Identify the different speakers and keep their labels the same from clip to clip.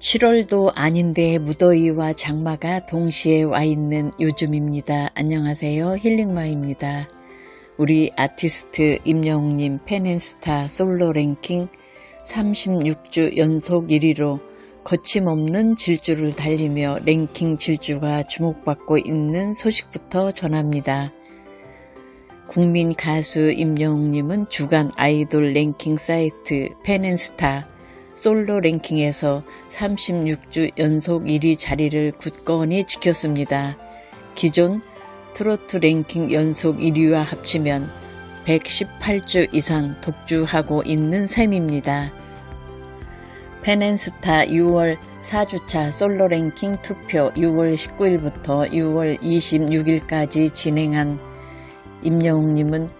Speaker 1: 7월도 아닌데 무더위와 장마가 동시에 와 있는 요즘입니다. 안녕하세요. 힐링마입니다. 우리 아티스트 임영웅님 펜앤스타 솔로 랭킹 36주 연속 1위로 거침없는 질주를 달리며 랭킹 질주가 주목받고 있는 소식부터 전합니다. 국민 가수 임영웅님은 주간 아이돌 랭킹 사이트 펜앤스타 솔로 랭킹에서 36주 연속 1위 자리를 굳건히 지켰습니다. 기존 트로트 랭킹 연속 1위와 합치면 118주 이상 독주하고 있는 셈입니다. 펜앤스타 6월 4주차 솔로 랭킹 투표 6월 19일부터 6월 26일까지 진행한 임영웅님은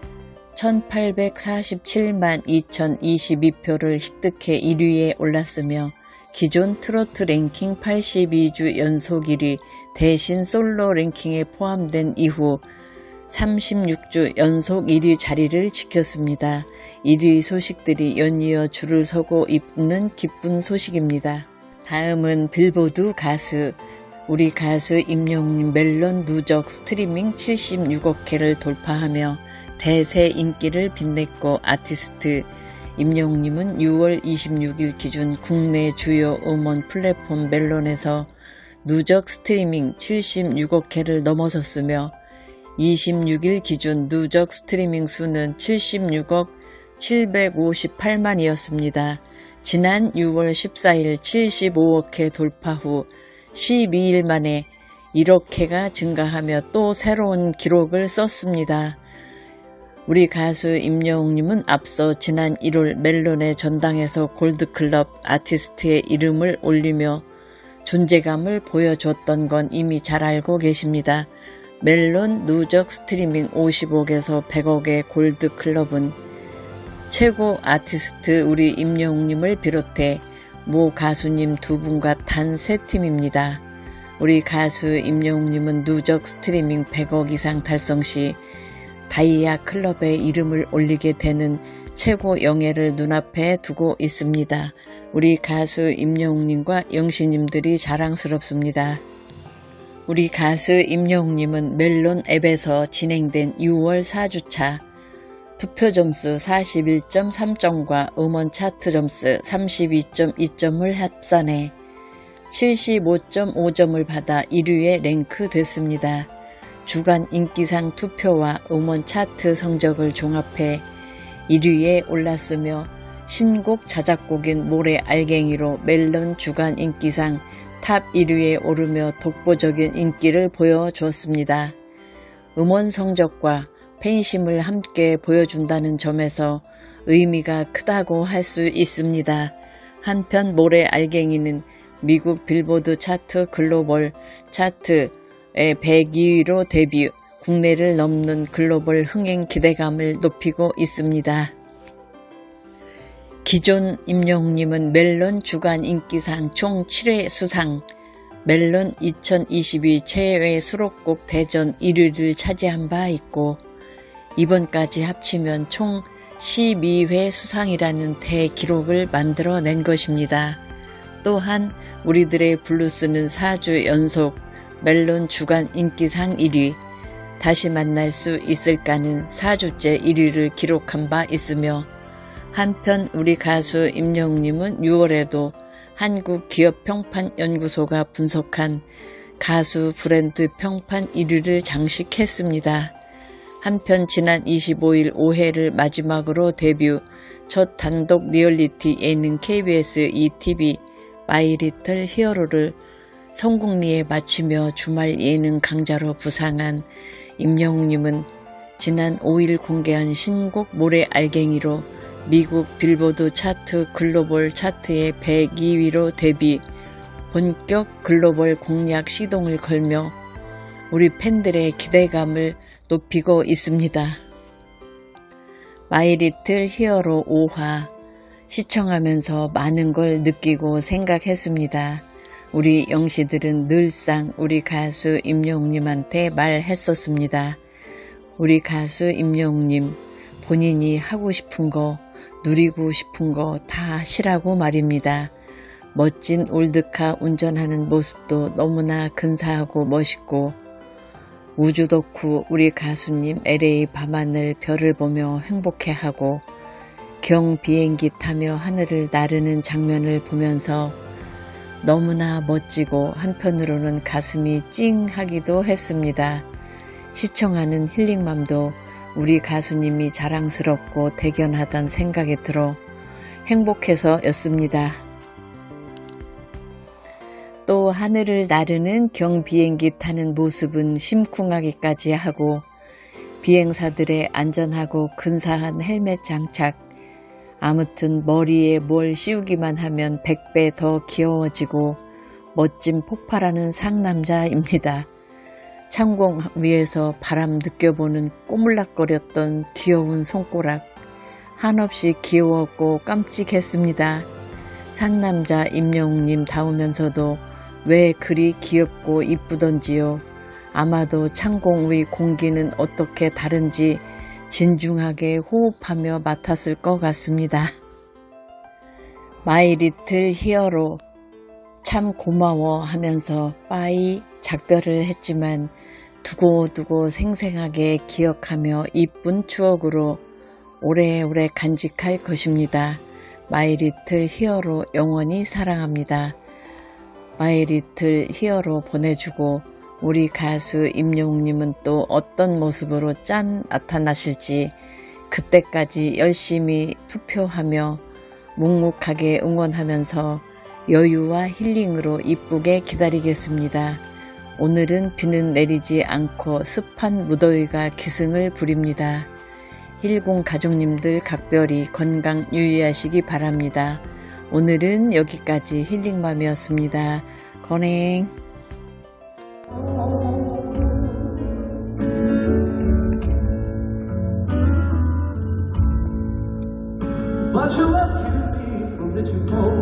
Speaker 1: 1847만 2022표를 획득해 1위에 올랐으며 기존 트로트 랭킹 82주 연속 1위 대신 솔로 랭킹에 포함된 이후 36주 연속 1위 자리를 지켰습니다. 1위 소식들이 연이어 줄을 서고 있는 기쁜 소식입니다. 다음은 빌보드 가수 우리 가수 임영웅 멜론 누적 스트리밍 76억 회를 돌파하며 대세 인기를 빛냈고 아티스트 임영웅님은 6월 26일 기준 국내 주요 음원 플랫폼 멜론에서 누적 스트리밍 76억 회를 넘어섰으며 26일 기준 누적 스트리밍 수는 76억 758만이었습니다. 지난 6월 14일 75억 회 돌파 후 12일 만에 1억 회가 증가하며 또 새로운 기록을 썼습니다. 우리 가수 임영웅님은 앞서 지난 1월 멜론의 전당에서 골드클럽 아티스트의 이름을 올리며 존재감을 보여줬던 건 이미 잘 알고 계십니다. 멜론 누적 스트리밍 50억에서 100억의 골드클럽은 최고 아티스트 우리 임영웅님을 비롯해 모 가수님 두 분과 단 세 팀입니다. 우리 가수 임영웅님은 누적 스트리밍 100억 이상 달성 시 다이아 클럽의 이름을 올리게 되는 최고 영예를 눈앞에 두고 있습니다. 우리 가수 임영웅님과 영시님들이 자랑스럽습니다. 우리 가수 임영웅님은 멜론 앱에서 진행된 6월 4주차 투표 점수 41.3점과 음원 차트 점수 32.2점을 합산해 75.5점을 받아 1위에 랭크됐습니다. 주간 인기상 투표와 음원 차트 성적을 종합해 1위에 올랐으며 신곡 자작곡인 모래 알갱이로 멜론 주간 인기상 탑 1위에 오르며 독보적인 인기를 보여주었습니다. 음원 성적과 팬심을 함께 보여준다는 점에서 의미가 크다고 할 수 있습니다. 한편 모래 알갱이는 미국 빌보드 차트 글로벌 차트 102위로 데뷔, 국내를 넘는 글로벌 흥행 기대감을 높이고 있습니다. 기존 임영웅님은 멜론 주간 인기상 총 7회 수상, 멜론 2022 최애 수록곡 대전 1위를 차지한 바 있고 이번까지 합치면 총 12회 수상이라는 대기록을 만들어낸 것입니다. 또한 우리들의 블루스는 4주 연속 멜론 주간 인기상 1위, 다시 만날 수 있을까는 4주째 1위를 기록한 바 있으며 한편 우리 가수 임영웅님은 6월에도 한국 기업 평판 연구소가 분석한 가수 브랜드 평판 1위를 장식했습니다. 한편 지난 25일 5회를 마지막으로 데뷔 첫 단독 리얼리티 예능 KBS ETV 마이 리틀 히어로를 성국리에 마치며 주말 예능 강자로 부상한 임영웅님은 지난 5일 공개한 신곡 모래 알갱이로 미국 빌보드 차트 글로벌 차트의 102위로 데뷔, 본격 글로벌 공략 시동을 걸며 우리 팬들의 기대감을 높이고 있습니다. 마이리틀 히어로 5화 시청하면서 많은 걸 느끼고 생각했습니다. 우리 영시들은 늘상 우리 가수 임영웅님한테 말했었습니다. 우리 가수 임영웅님 본인이 하고 싶은 거 누리고 싶은 거 다 하시라고 말입니다. 멋진 올드카 운전하는 모습도 너무나 근사하고 멋있고 우주 덕후 우리 가수님 LA 밤하늘 별을 보며 행복해하고 경 비행기 타며 하늘을 나르는 장면을 보면서 너무나 멋지고 한편으로는 가슴이 찡하기도 했습니다. 시청하는 힐링맘도 우리 가수님이 자랑스럽고 대견하단 생각이 들어 행복해서였습니다. 또 하늘을 나르는 경 비행기 타는 모습은 심쿵하기까지 하고 비행사들의 안전하고 근사한 헬멧 장착, 아무튼 머리에 뭘 씌우기만 하면 100배 더 귀여워지고 멋진 폭발하는 상남자입니다. 창공 위에서 바람 느껴보는 꼬물락거렸던 귀여운 손가락 한없이 귀여웠고 깜찍했습니다. 상남자 임영웅님 다우면서도 왜 그리 귀엽고 이쁘던지요. 아마도 창공 위 공기는 어떻게 다른지 진중하게 호흡하며 맡았을 것 같습니다. 마이 리틀 히어로 참 고마워 하면서 빠이 작별을 했지만 두고두고 생생하게 기억하며 이쁜 추억으로 오래오래 간직할 것입니다. 마이 리틀 히어로 영원히 사랑합니다. 마이 리틀 히어로 보내주고 우리 가수 임영웅님은 또 어떤 모습으로 짠 나타나실지 그때까지 열심히 투표하며 묵묵하게 응원하면서 여유와 힐링으로 이쁘게 기다리겠습니다. 오늘은 비는 내리지 않고 습한 무더위가 기승을 부립니다. 힐공 가족님들 각별히 건강 유의하시기 바랍니다. 오늘은 여기까지 힐링맘이었습니다. 건행
Speaker 2: But you rescued me from fire.